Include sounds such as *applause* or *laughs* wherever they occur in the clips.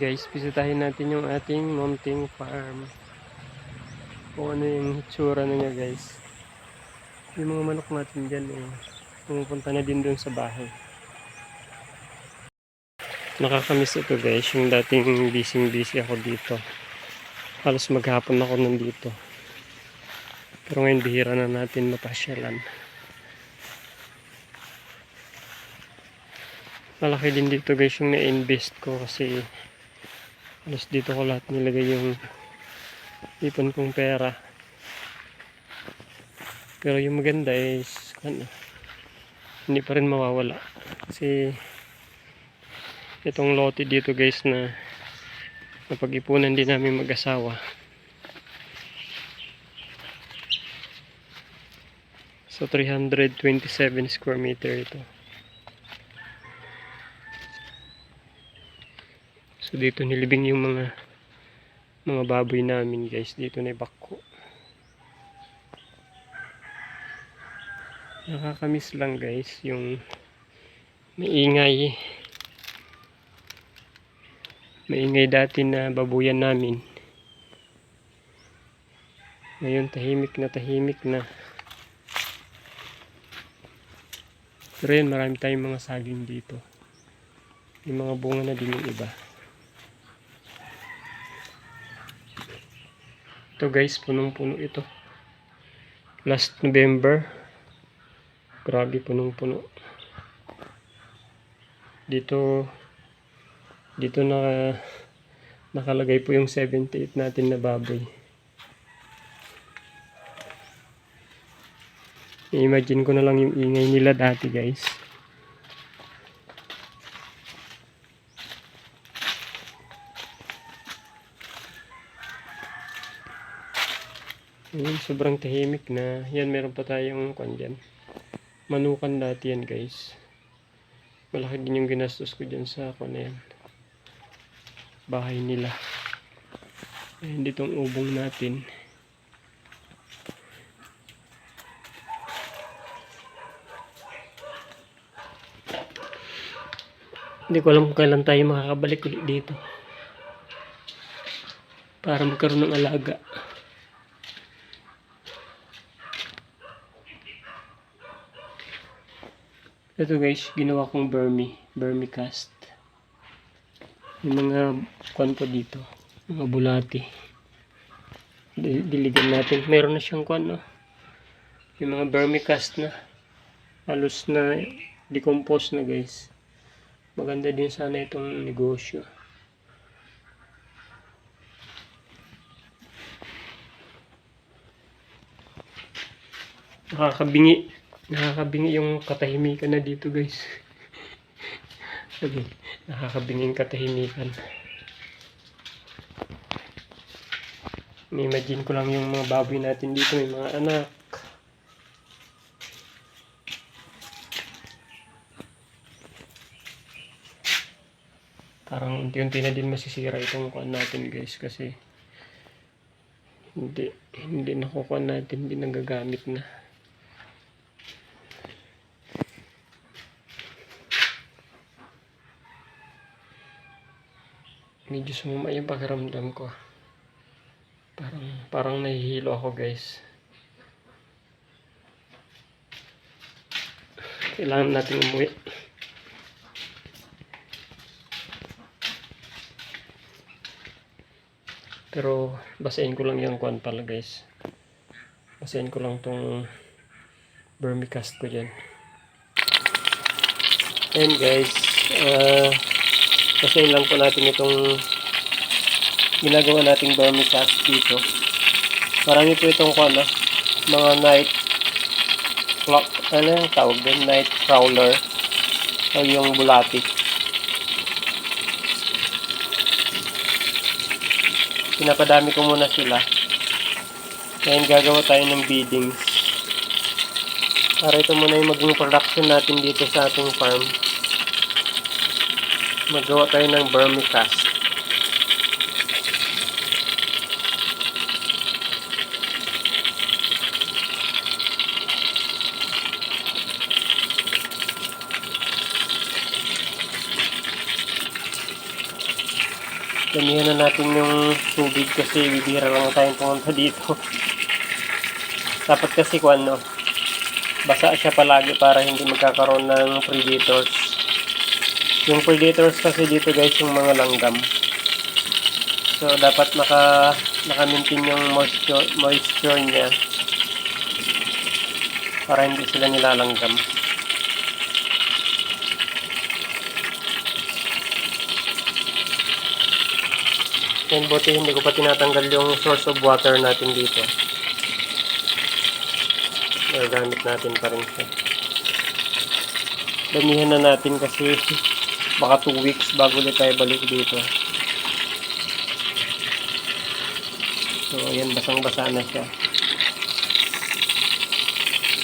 Guys, bisitahin natin yung ating mounting farm. Kung ano yung hitsura na niya guys. Yung mga manok natin dyan eh. Pumupunta na din dun sa bahay. Nakakamiss ito guys. Yung dating busy busy ako dito. Halos maghapon ako nandito. Pero ngayon bihira na natin mapasyalan. Malaki din dito guys yung na-invest ko kasi Alas dito ko lahat nilagay yung ipon kong pera. Pero yung maganda is ano, hindi pa rin mawawala. Kasi itong lote dito guys na napag-ipunan din namin mag-asawa. So 327 square meter ito. So dito nilibing yung mga mga baboy namin guys. Dito na bako. Nakakamiss lang guys yung maingay maingay dati na babuyan namin. Ngayon tahimik na tahimik na. Pero yun, marami tayong mga saging dito. Yung mga bunga na din yung iba. Ito guys, punong-puno ito. Last November. Grabe, punong-puno. Dito, dito na nakalagay po yung 78 natin na baboy. I-imagine ko na lang yung ingay nila dati guys. Ayun, sobrang tahimik na. Yan, meron pa tayong kwan dyan. Manukan dati yan, guys. Malaki din yung ginastos ko dyan sa kwan na yan. Bahay nila. Ayun, ditong ubong natin. Hindi ko alam kung kailan tayo makakabalik ulit dito. Para magkaroon ng alaga. Ito guys, ginawa kong Burmy, Burmy cast. Yung mga kwan po dito, mga bulati. Dil- Diligan natin. Meron na siyang kwan, no? Yung mga Burmy cast na. Halos na decompose na guys. Maganda din sana itong negosyo. Nakakabingi. Nakakabingi yung katahimikan na dito guys. *laughs* Sabi, nakakabinging katahimikan. Imagine ko lang yung mga baboy natin dito, may mga anak. Parang unti-unti na din masisira itong kuan natin guys kasi hindi hindi nakukuha natin, hindi nagagamit na. Medyo sumama yung pakiramdam ko. Parang, parang nahihilo ako guys. Kailangan natin umuwi. Pero basahin ko lang yung kwan pala guys. Basahin ko lang tong vermicast ko dyan. And guys, uh, kasi lang po natin itong ginagawa nating vermicast dito. Marami po itong ano, mga night clock, ano yung tawag din, night crawler o yung bulati. Pinapadami ko muna sila. Ngayon gagawa tayo ng beadings. Para ito muna yung maging production natin dito sa ating farm magawa tayo ng vermicast. Damihan na natin yung tubig kasi bibira lang tayong pumunta dito. *laughs* Dapat kasi kung ano, basa siya palagi para hindi magkakaroon ng predators. Yung predators kasi dito guys yung mga langgam. So dapat naka naka-maintain yung moisture, moisture niya para hindi sila nilalanggam. Yan buti hindi ko pa tinatanggal yung source of water natin dito. Gagamit natin pa rin siya. Damihan na natin kasi baka 2 weeks bago ulit tayo balik dito. So, ayan, basang-basa na siya.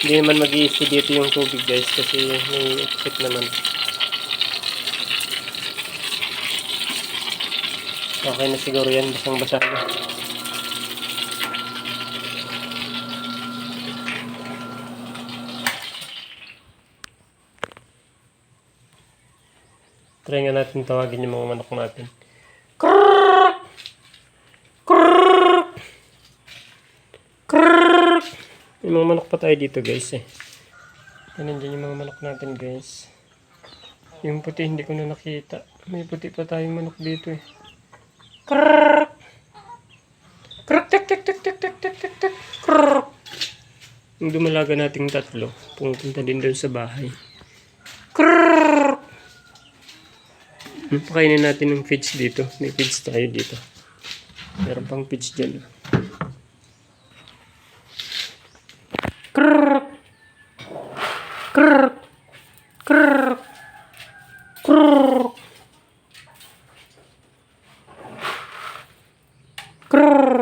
Hindi naman mag dito yung tubig guys kasi may exit naman. Okay na siguro yan, basang-basa na. Try nga natin tawagin yung mga manok natin. Krrrr! Krrrr! Krrrr! May mga manok pa tayo dito guys eh. Yan nandiyan yung mga manok natin guys. Yung puti hindi ko na nakita. May puti pa tayong manok dito eh. Krrrr! Krrrr! Tik tik tik tik tik tik! Yung dumalaga nating tatlo, pumunta din doon sa bahay. Krrrr! Pakainin natin ng feeds dito. May feeds tayo dito. Meron pang feeds dyan. ah. Krrrr! Krrrr! Krrrr! Krrrr! Krrrr!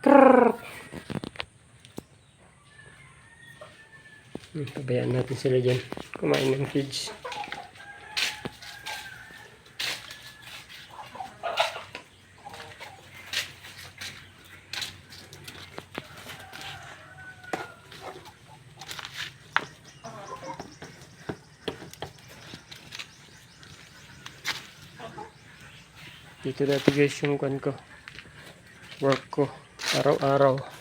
Krrrr! Hmm, Pabayaan natin sila dyan. Kumain ng feeds. Dito dati guys yung kwan ko. Work ko. Araw-araw.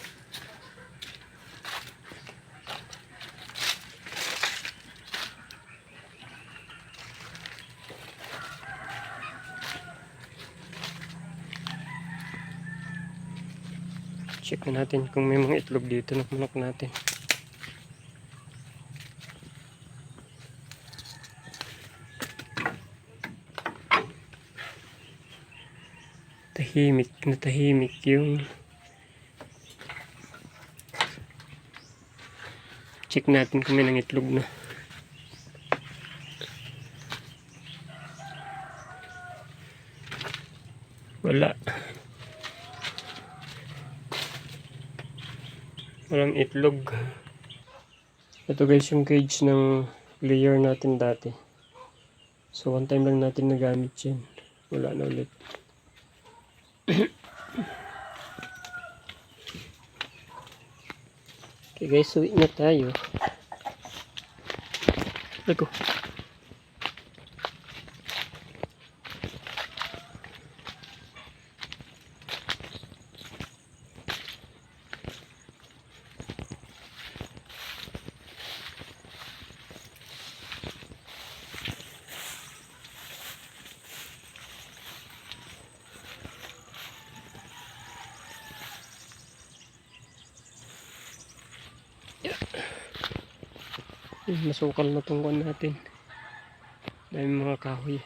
Na natin kung may mga itlog dito ng manok natin. Tahimik na tahimik yung check natin kung may nang itlog na. Wala. Walang itlog. Ito guys yung cage ng layer natin dati. So one time lang natin nagamit yan. Wala na ulit. *coughs* okay guys, uwi na tayo. Lego. Masukal na tungkol natin. Dahil mga kahoy.